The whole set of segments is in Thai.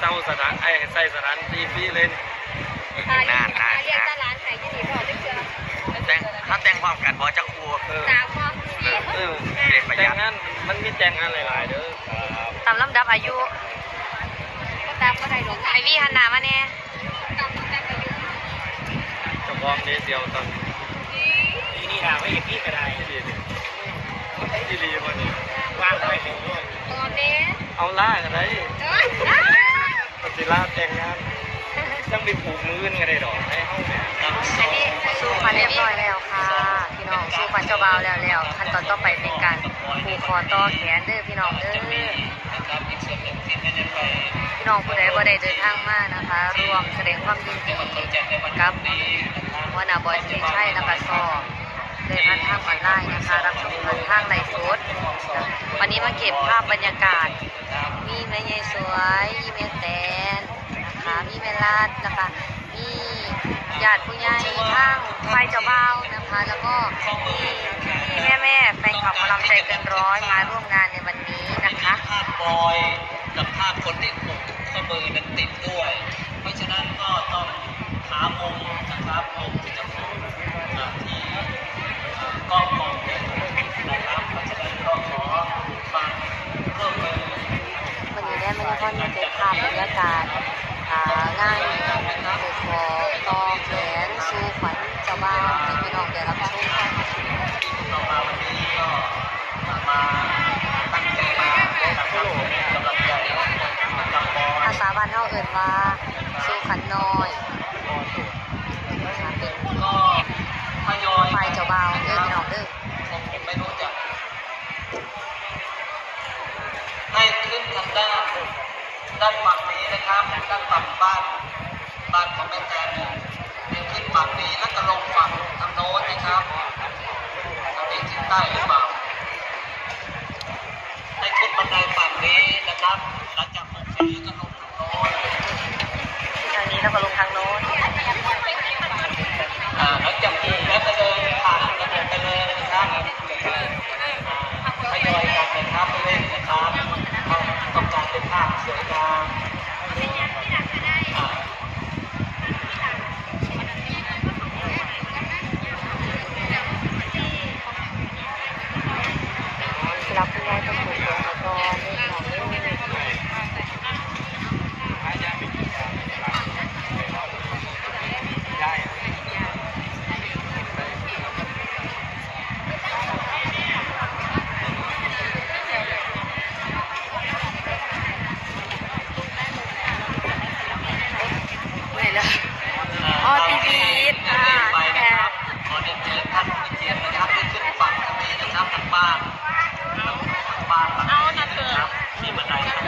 เศร้าสถานไอ้ใส่สถานที่ฟรีเลยถ้าเรียนานนานเรียกนะตลาดไทยที่นี่พอได้เจอแต่งถ้าแต่งพร้อมกันบอจะครูเออสามพอเออเออเรียนประหแต่ยังดงานมันมีแต่งงานหลายๆเด้อครับตามลำดับอายุก็ตามก็ได้ดอกไอวี่หันนามาแน่ตามอายุเจะพร้าของเดเดียวตอนทีนี่ถามว่าอย่างพี่ก็ได้ที่ดีดิที่ดีวันนี้วางไปถึงด้วยตอนนี้เอาล่ากันได้เอ ปฏิลาแต่งงานยังไปผูกมือกันได้ดอกให้เฮาแหม่อันนี้สู้ฟันเรียบร้อยแล้วค่ะ พี่น้องสู้ฟันเจ้าบ่าวแล้วแล้วขั้นตอนต่อไปเป็นการผูกคอต่อแขนเด้อพี่น้องเด้อพี่น้องผู้ใดบ่ได้เดินทางมานะคะรวมแสดงความยินดีกับวหน้าบอยสิริชัยนะคะก็เลยผ่านทางออนไลน์นะคะ รับชมผ่านทางไลฟ์สดวันนี้มาเก็บภาพบรรยากาศ มีแม่ยายสวยมีแม่แตนนะคะมีแม่ลาดนะคะมีญาติผู้ใหญ่ทางฝ่ายเจ้าบ่านะคะ แล้วก็มีพี่แม่แม่แฟนคลับหมอลำใจเกินร้อยมาร่วมงานในวันนี้นะคะภาพบอยกับภาพคนที่ผูกข้อมือนั้นติดด้วย เพราะฉะนั้นก็ต้องหามุมนะครับมุมที่จะผูกอ่าที่อ่ากล้องมองเห็นนะครับเพราะฉะนั้นก็ขอฟังร่วมมือ วันนี้ได้มาในข้อนี้เก็บภาพบ รรยากาศอ่างานผูกคอต่อแขนสู่ขวัญเจ้าบ่าวให้พี่น้องได้รับชมเรามาวันนี้ก็มาตั้งใจมานะครับกำลังใจกับบอยภาษาบ้านเฮาเอิ้นว่าสู่ขวัญน้อยนะคะเป็นฝ่ายเจ้าบ่าวเด้อพี่น้องเด้อให้ขึ้นทางด้าน ด้านฝั่งนี้นะครับด้านฝั่งบ้านบ้านของแม่แตนเนี่ยขึ้นฝั่งนี้แล้วก็ลงฝั่งทางโน้นนะครับทางนี้ทิศใต้หรือเปล่าให้ขึ้นบันไดฝั่งนี้นะครับหลังจากลงฝั่งนี้ก็ลงทางโน้น ทางนี้แล้วก็ลงทางโน้น อ่าหลังจากปลูกแล้วก็เดินผ่านระบบไปเลยนะครับทยอยกันนะครับไปเล่นนะครับต้องการเป็นภาพสวยงามอ่า รับคุณยายต้องผูกคอก่อนเด้อพี่น้องเด้อ ไหนล่ะ อ๋อทีวีอ่า ไปนะครับขอเรียนเชิญท่านผู้เกียรตินะครับที่ขึ้นฝั่งทางนี้นะครับทางบ้านทางบ้านฝั่งนี้นะครับมีบันไดครับ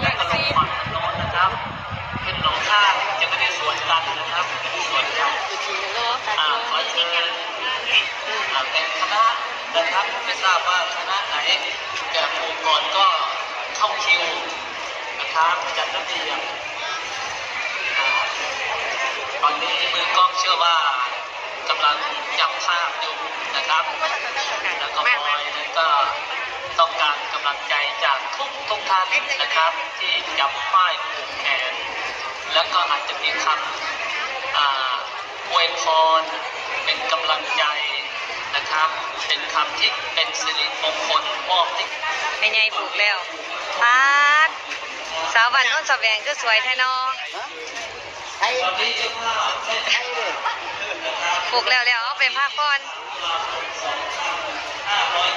แล้วก็ลงฝั่งทางโน้นนะครับ ขึ้นลงข้างจะไม่ได้สวนกันนะครับไม่ได้สวนกัน อ่าขอเชิญอ่าเป็นคณะนะครับไม่ทราบว่า ไหนแก่ภูก่อนก็เข้าคิวนะครับจัดระเบียบตอนนี้มือกล้องเชื่อว่ากำลังจับภาพอยู่นะครับแล้วก็บอยนั้นก็ต้องการกำลังใจจากทุกทุกท่านนะครับ ที่จับป้ายผูกแขนแล้วก็อาจจะมีคำอวยพรเป็นกำลังใจนะครับ เป็นคำที่เป็นสิริมงคล เป็นไงผูกแล้วปาดสาวบ้านโน้นสะแวงก็สวยแท้เนาะตอนนี้เจ้าภาพเช่นไทยเลยผูกแล้วแล้วเอาเป็นผ้าก้อน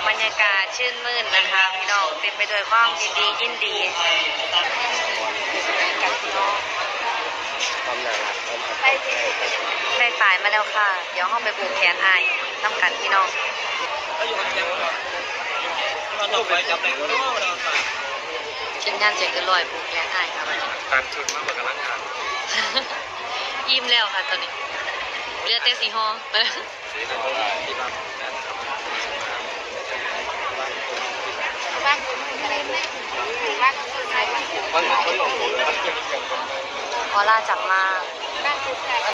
บรรยากาศชื่นมื่นนะคะพี่น้องเต็มไปด้วยความยินดียินดีกันพี่น้องความน่ารักความไปที่สุดไปยังได้สายมาแล้วค่ะ เดี๋ยวห้องไปผูกแขนไอายน้ำกันพี่น้อง มันต้องไปจับในรถเราชิ้นงานเจ็ดก็ลอยผูกแขนอายค่ะตัดชุดมากกว่ากำลังงานยิ้มแล้วค่ะตอนนี้เรือเตสีฮอสีน้ำตาลที่บ้านแม่นะครับบ้านคุณอะไรแม่บ้านคุณใครบ้านคุณมันเหมือนคนหลงผมเลยออล่าจับมากบ้า